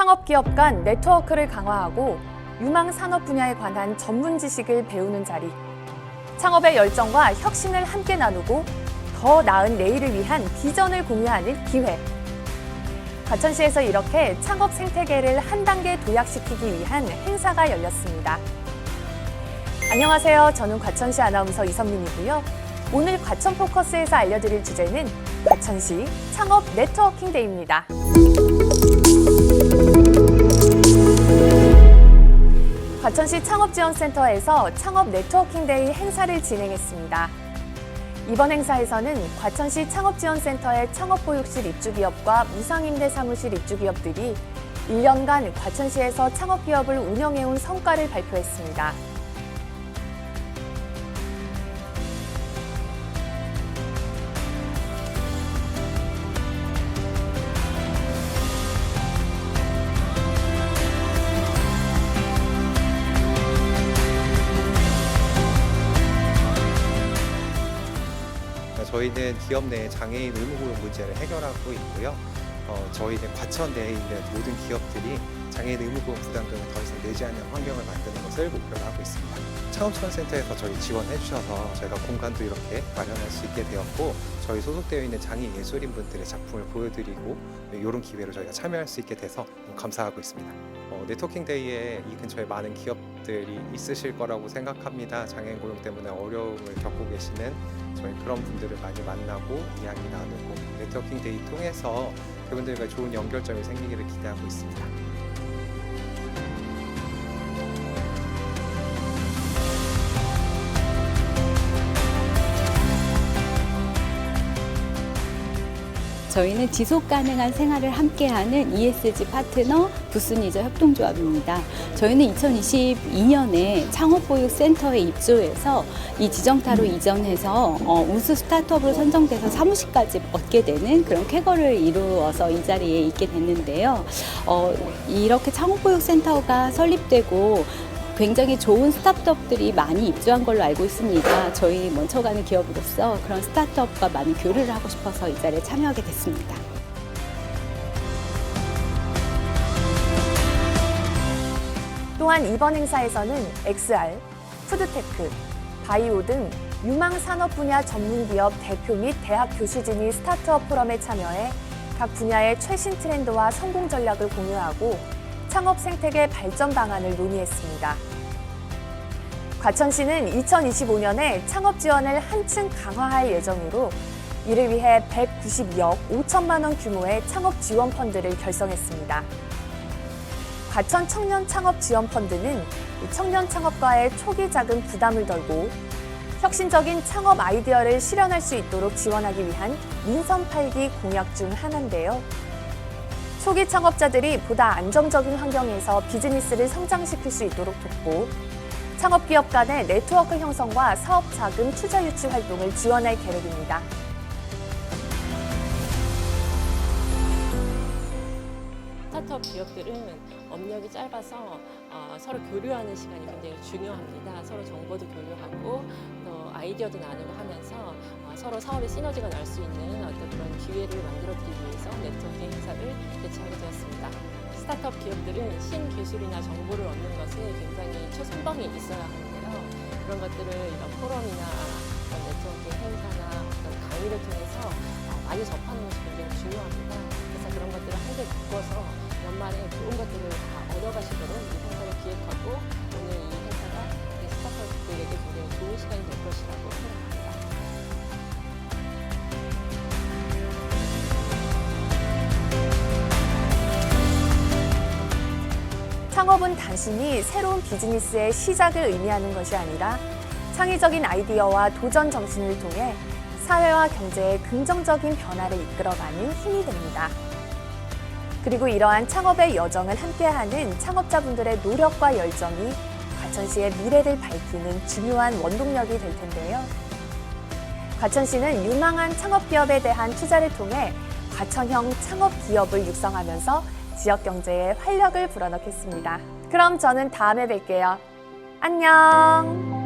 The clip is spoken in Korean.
창업기업 간 네트워크를 강화하고 유망 산업 분야에 관한 전문 지식을 배우는 자리. 창업의 열정과 혁신을 함께 나누고 더 나은 내일을 위한 비전을 공유하는 기회. 과천시에서 이렇게 창업 생태계를 한 단계 도약시키기 위한 행사가 열렸습니다. 안녕하세요. 저는 과천시 아나운서 이선민이고요. 오늘 과천 포커스에서 알려드릴 주제는 과천시 창업 네트워킹 데이입니다. 과천시 창업지원센터에서 창업 네트워킹 데이 행사를 진행했습니다. 이번 행사에서는 과천시 창업지원센터의 창업보육실 입주기업과 무상임대 사무실 입주기업들이 1년간 과천시에서 창업기업을 운영해온 성과를 발표했습니다. 저희는 기업 내 장애인 의무고용 문제를 해결하고 있고요. 어, 저희는 과천 내에 있는 모든 기업들이 장애인 의무고용 부담금을 더 이상 내지 않는 환경을 만드는 것을 목표로 하고 있습니다. 창업지원센터에서 저희 지원해 주셔서 저희가 공간도 이렇게 마련할 수 있게 되었고 저희 소속되어 있는 장애인 예술인 분들의 작품을 보여드리고 이런 기회로 저희가 참여할 수 있게 돼서 감사하고 있습니다. 어, 네트워킹 데이에 이 근처에 많은 기업들이 있으실 거라고 생각합니다. 장애인 고용 때문에 어려움을 겪고 계시는 저희 그런 분들을 많이 만나고 이야기 나누고 네트워킹 데이 통해서 그분들과 좋은 연결점이 생기기를 기대하고 있습니다. 저희는 지속 가능한 생활을 함께하는 ESG 파트너 부스니저 협동조합입니다. 저희는 2022년에 창업보육센터에 입주해서 이 지정타로 이전해서 어, 우수 스타트업으로 선정돼서 사무실까지 얻게 되는 그런 쾌거를 이루어서 이 자리에 있게 됐는데요. 어, 이렇게 창업보육센터가 설립되고 굉장히 좋은 스타트업들이 많이 입주한 걸로 알고 있습니다. 저희 먼저 가는 기업으로서 그런 스타트업과 많은 교류를 하고 싶어서 이 자리에 참여하게 됐습니다. 또한 이번 행사에서는 XR, 푸드테크, 바이오 등 유망 산업 분야 전문 기업 대표 및 대학 교수진이 스타트업 포럼에 참여해 각 분야의 최신 트렌드와 성공 전략을 공유하고 창업 생태계 발전 방안을 논의했습니다. 과천시는 2025년에 창업 지원을 한층 강화할 예정으로 이를 위해 192억 5천만 원 규모의 창업 지원 펀드를 결성했습니다. 과천 청년 창업 지원 펀드는 이 청년 창업가의 초기 자금 부담을 덜고 혁신적인 창업 아이디어를 실현할 수 있도록 지원하기 위한 민선 8기 공약 중 하나인데요. 초기 창업자들이 보다 안정적인 환경에서 비즈니스를 성장시킬 수 있도록 돕고 창업기업 간의 네트워크 형성과 사업 자금 투자 유치 활동을 지원할 계획입니다. 스타트업 기업들은 업력이 짧아서 어, 서로 교류하는 시간이 굉장히 중요합니다. 서로 정보도 교류하고 또 아이디어도 나누고 하면서 어, 서로 사업의 시너지가 날 수 있는 어떤 그런 기회를 만들어 드리기 위해서 네트워킹 행사를 개최하게 되었습니다. 스타트업 기업들은 신기술이나 정보를 얻는 것에 굉장히 최선방에 있어야 하는데요. 그런 것들을 이런 포럼이나 어떤 네트워킹 행사나 어떤 강의를 통해서 어, 많이 접하는 것이 굉장히 중요합니다. 그래서 그런 것들을 한개 묶어서 연말에 좋은 것들을 다 얻어가시도록 이 행사를 기획하고 오늘 이 행사가 창업은 단순히 새로운 비즈니스의 시작을 의미하는 것이 아니라 창의적인 아이디어와 도전 정신을 통해 사회와 경제에 긍정적인 변화를 이끌어가는 힘이 됩니다. 그리고 이러한 창업의 여정을 함께하는 창업자분들의 노력과 열정이 과천시의 미래를 밝히는 중요한 원동력이 될 텐데요. 과천시는 유망한 창업 기업에 대한 투자를 통해 과천형 창업 기업을 육성하면서 지역 경제에 활력을 불어넣겠습니다. 그럼 저는 다음에 뵐게요. 안녕!